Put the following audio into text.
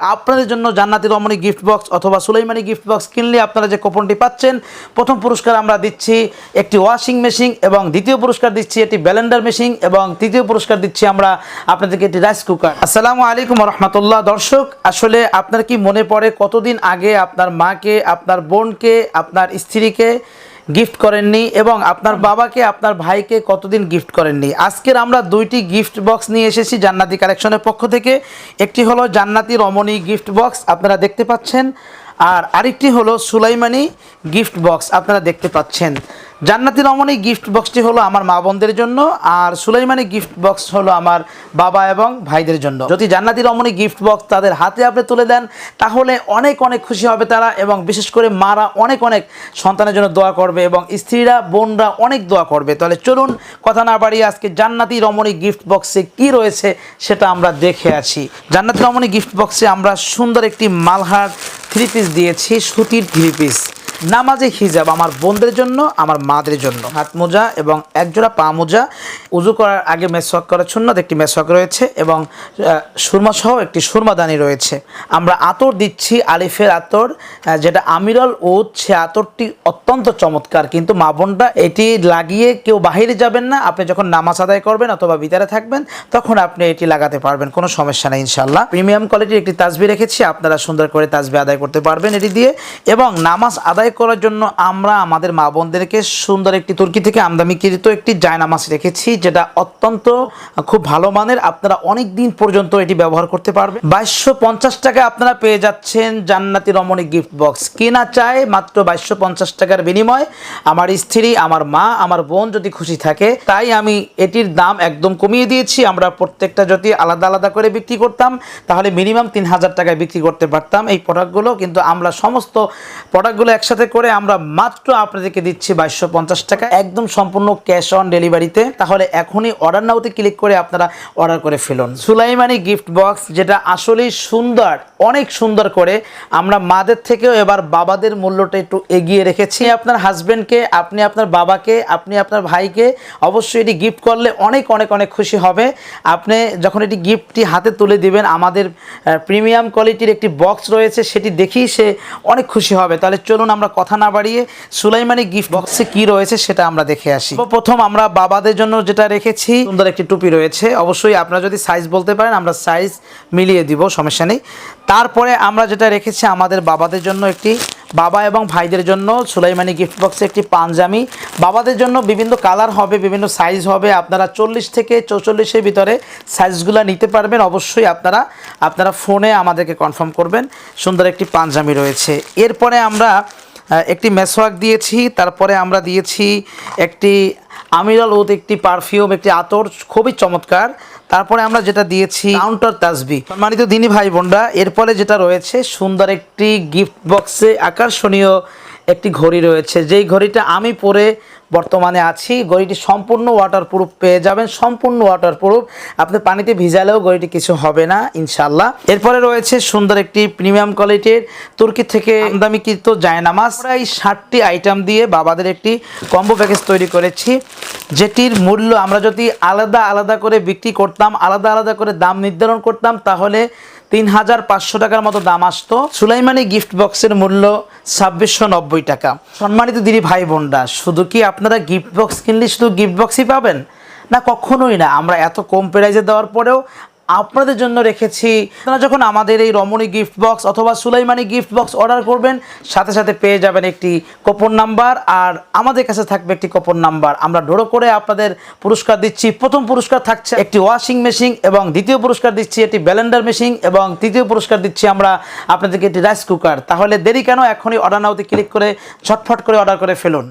আপনাদের জন্য জান্নাতি রমণী গিফট বক্স অথবা সুলাইমানি গিফট বক্স কিনলে আপনারা যে কুপনটি পাচ্ছেন, প্রথম পুরস্কার আমরা দিচ্ছি একটি ওয়াশিং মেশিন এবং দ্বিতীয় পুরস্কার দিচ্ছি একটি ব্যালেন্ডার মেশিন এবং তৃতীয় পুরস্কার দিচ্ছি আমরা আপনাদেরকে একটি রাইস কুকার আসসালামু আলাইকুম রহমতুল্লাহ দর্শক, আসলে আপনার কি মনে পড়ে কতদিন আগে আপনার মাকে, আপনার বোনকে, আপনার স্ত্রীকে গিফট করেননি এবং আপনার বাবাকে আপনার ভাইকে কতদিন গিফট করেননি? আজকের আমরা দুইটি গিফট বক্স নিয়ে এসেছি জান্নাতি কালেকশনের পক্ষ থেকে। একটি হলো জান্নাতি রমণী গিফট বক্স আপনারা দেখতে পাচ্ছেন। আর আরেকটি হলো সুলাইমানি গিফট বক্স আপনারা দেখতে পাচ্ছেন। জান্নাতি রমণী গিফট বক্সটি হলো আমার মা বোনদের জন্য আর সুলাইমানি গিফট বক্স হলো আমার বাবা এবং ভাইদের জন্য। যদি জান্নাতি রমণী গিফট বক্স তাদের হাতে আপনি তুলে দেন, তাহলে অনেক অনেক খুশি হবে তারা এবং বিশেষ করে মারা অনেক অনেক সন্তানের জন্য দোয়া করবে এবং স্ত্রীরা, বোনরা অনেক দোয়া করবে। তাহলে চলুন কথা না বাড়িয়ে আজকে জান্নাতি রমণী গিফট বক্সে কি রয়েছে সেটা আমরা দেখে আছি জান্নাতি রমণী গিফট বক্সে আমরা সুন্দর একটি মালহার থ্রি পিস দিয়েছি, সুতির থ্রি পিস নামাজে হিজাব আমার বোনদের জন্য, আমার মাদের জন্য। হাত মোজা এবং একজোড়া পা মোজা। উজু করার আগে মেসওয়াক করার সুন্নত একটি মেসওয়াক রয়েছে এবং সুরমা সহ একটি সুরমাদানি রয়েছে। আমরা আতর দিচ্ছি আলিফের আতর যেটা আমিরল উদ সে আতরটি অত্যন্ত চমৎকার। কিন্তু মা বোনটা এটি লাগিয়ে কেউ বাহিরে যাবেন না। আপনি যখন নামাজ আদায় করবেন অথবা ভিতরে থাকবেন, তখন আপনি এটি লাগাতে পারবেন। কোনো সমস্যা নেই ইনশাল্লাহ প্রিমিয়াম কোয়ালিটির একটি তাজবি রেখেছি, আপনারা সুন্দর করে তাজবি আদায় করতে পারবেন এটি দিয়ে। এবং নামাজ আদায় করার জন্য আমরা আমাদের মা বোনদেরকে সুন্দর একটি তুর্কি থেকে আমদানিকৃত একটি জায়নামাজ রেখেছি, যেটা অত্যন্ত খুব ভালো মানের। আপনারা অনেক দিন পর্যন্ত এটি ব্যবহার করতে পারবেন। বাইশশো পঞ্চাশ টাকা আপনারা পেয়ে যাচ্ছেন জান্নাতি রমণী গিফট বক্স কেনা চায় মাত্র বাইশশো পঞ্চাশ টাকার বিনিময়। আমার স্ত্রী, আমার মা, আমার বোন যদি খুশি থাকে, তাই আমি এটির দাম একদম কমিয়ে দিয়েছি। আমরা প্রত্যেকটা যদি আলাদা আলাদা করে বিক্রি করতাম। তাহলে মিনিমাম তিন হাজার টাকায় বিক্রি করতে পারতাম এই প্রোডাক্টগুলো কিন্তু আমরা সমস্ত প্রোডাক্টগুলো একসাথে করে আমরা মাত্র আপনাদেরকে দিচ্ছি বাইশশো পঞ্চাশ টাকা। একদম সম্পূর্ণ ক্যাশ অন ডেলিভারিতে তাহলে এখনই অর্ডার নাওতে ক্লিক করে আপনারা অর্ডার করে ফেলুন। সুলাইমানি গিফট বক্স যেটা আসলেই সুন্দর, অনেক সুন্দর করে আমরা মাদের থেকেও এবার বাবাদের মূল্যটা একটু এগিয়ে রেখেছি। আপনার হাজবেন্ডকে আপনি আপনার বাবাকে, আপনি আপনার ভাইকে অবশ্যই এটি গিফট করলে অনেক অনেক অনেক খুশি হবে। আপনি যখন এটি গিফটটি হাতে তুলে দিবেন, আমাদের প্রিমিয়াম কোয়ালিটির একটি বক্স রয়েছে, সেটি দেখেই সে অনেক খুশি হবে। তাহলে চলুন আমরা কথা না বাড়িয়ে সুলাইমানি গিফট বক্সে কি রয়েছে সেটা আমরা দেখে আসি। প্রথম আমরা বাবাদের জন্য যেটা রেখেছি, সুন্দর একটি টুপি রয়েছে। অবশ্যই আপনারা যদি সাইজ বলতে পারেন, আমরা সাইজ মিলিয়ে দিব, সমস্যা নেই। তারপরে আমরা যেটা রেখেছি, আমাদের বাবাদের জন্য একটি, বাবা এবং ভাইদের জন্য সুলাইমানি গিফট বক্সে একটি পাঞ্জামি বাবাদের জন্য বিভিন্ন কালার হবে, বিভিন্ন সাইজ হবে। আপনারা চল্লিশ থেকে চৌচল্লিশের ভিতরে সাইজগুলো নিতে পারবেন। অবশ্যই আপনারা আপনারা ফোনে আমাদেরকে কনফার্ম করবেন। সুন্দর একটি পাঞ্জামি রয়েছে। এরপরে আমরা একটি মেসওয়াক দিয়েছি, তারপরে আমরা দিয়েছি একটি আমিরাল উদ, একটি পারফিউম, একটি আতর, খুবই চমৎকার। তারপরে আমরা যেটা দিয়েছি কাউন্টার তাসবি। সম্মানিত দিনী ভাই বোনরা, এরপরে যেটা রয়েছে, সুন্দর একটি গিফট বক্সে আকর্ষণীয় একটি ঘড়ি রয়েছে। যেই ঘড়িটা আমি পরে বর্তমানে আছি। গড়িটি সম্পূর্ণ ওয়াটারপ্রুফ পেয়ে যাবেন। সম্পূর্ণ ওয়াটারপ্রুফ আপনি পানিতে ভিজালেও গড়িটি কিছু হবে না ইনশাল্লাহ এরপরে রয়েছে সুন্দর একটি প্রিমিয়াম কোয়ালিটির তুর্কি থেকে আমদামিকৃত জায়নামাজ। এই ষাটটি আইটেম দিয়ে বাবাদের একটি কম্বো প্যাকেজ তৈরি করেছি। যেটির মূল্য আমরা যদি আলাদা আলাদা করে বিক্রি করতাম, আলাদা আলাদা করে দাম নির্ধারণ করতাম, তাহলে তিন হাজার পাঁচশো টাকার মতো দাম আসতো। সুলাইমানি গিফট বক্সের মূল্য ছাব্বিশশো নব্বই টাকা। সম্মানিত দিদি ভাই বোনরা, শুধু কি আপনারা গিফট বক্স কিনলে শুধু গিফট বক্সই পাবেন? না, কখনোই না। আমরা এত কম প্রাইজে দেওয়ার পরেও আপনাদের জন্য রেখেছি। আপনারা যখন আমাদের এই রমণী গিফট বক্স অথবা সুলাইমানি গিফট বক্স অর্ডার করবেন, সাথে সাথে পেয়ে যাবেন একটি কোপন নাম্বার আর আমাদের কাছে থাকবে একটি কোপন নাম্বার আমরা ডোরো করে আপনাদের পুরস্কার দিচ্ছি। প্রথম পুরস্কার থাকছে একটি ওয়াশিং মেশিন এবং দ্বিতীয় পুরস্কার দিচ্ছি একটি ব্যালেন্ডার মেশিন এবং তৃতীয় পুরস্কার দিচ্ছি আমরা আপনাদেরকে একটি রাইস কুকার তাহলে দেরি কেন? এখনই অর্ডার নাওতে ক্লিক করে ঝটফট করে অর্ডার করে ফেলুন।